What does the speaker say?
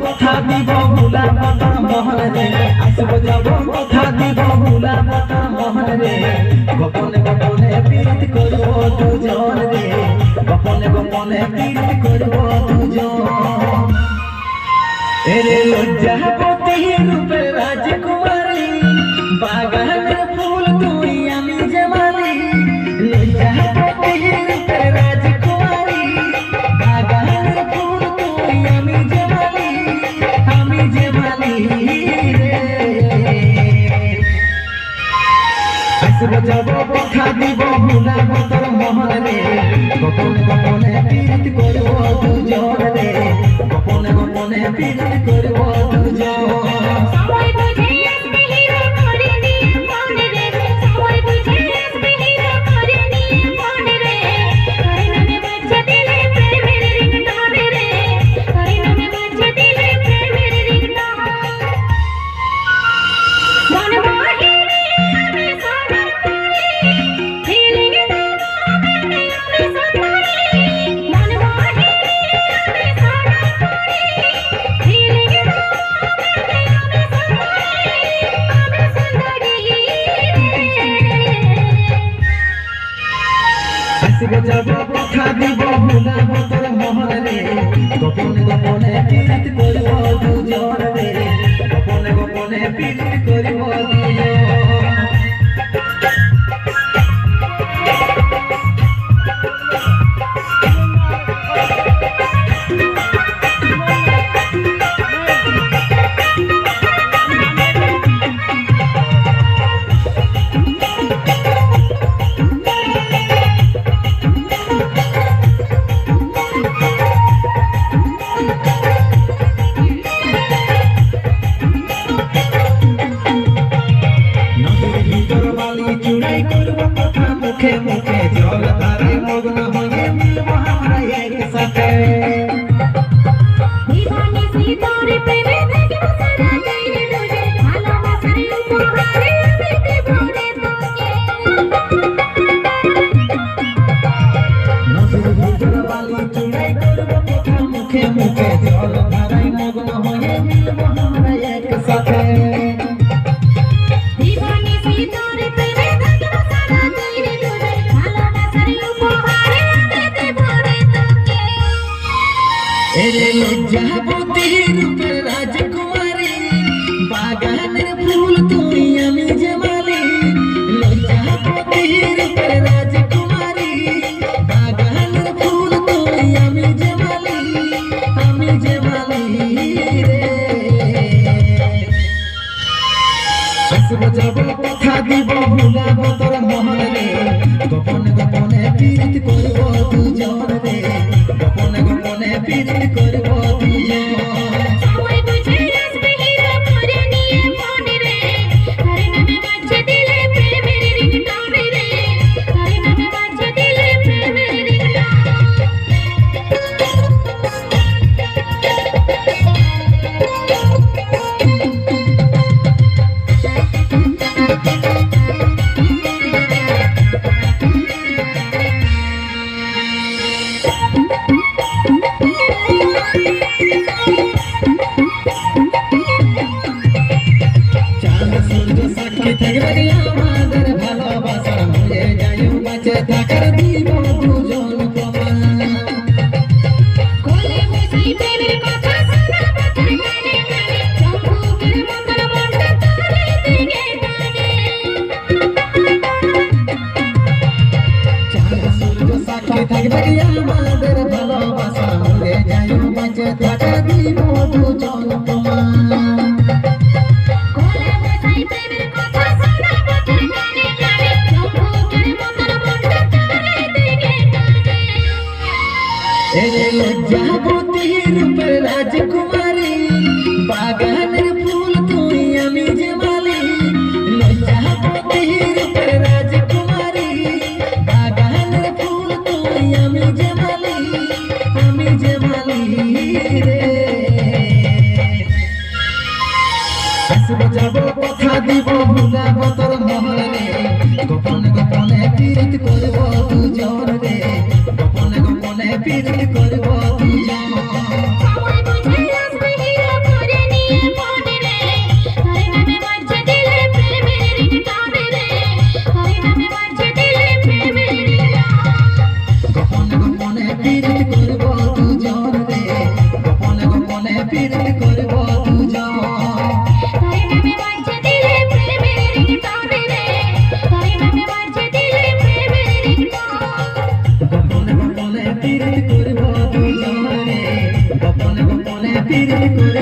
কথা দিব ভুলা মতা মহন রে আসব যাব, কথা দিব ভুলা মতা মহন রে। গোপনে গোপনে পীড়িত আসব যাব কথা দিব ভুলাব তোর মহল। রে গোপনে গোপনে পীড়িত করব গোপনে গোপনে পীড়িত করব দুজন যাব কথা দিব ভুলাব তোর মহলে। গোপনে গোপনে বালি চুড়াই করব কথা মুখে মুখে জল ধারাই মগ্ন হয়ে রাজকুমারী বাগানের ফুল তুমি আমি যে মালি লজ্জা বুদ্ধি রূপে আসব যাব কথা দিব ভুলাব তোর মহল। রে গোপনে গোপনে পীড়িত করব রে গোপনে গোপনে পীড়িত করব লজ্জাপতি রূপে রাজকুমারী বাগানের ফুল তুই আমি জমালি লজ্জাপতি রূপে রাজকুমারী বাগানের ফুল তুই আমি জমালি আমি জমালি রে। আসব যাব, কথা দিব ভুলাব তোর মহল। গোপনে গোপনে পীড়িত কর রে করে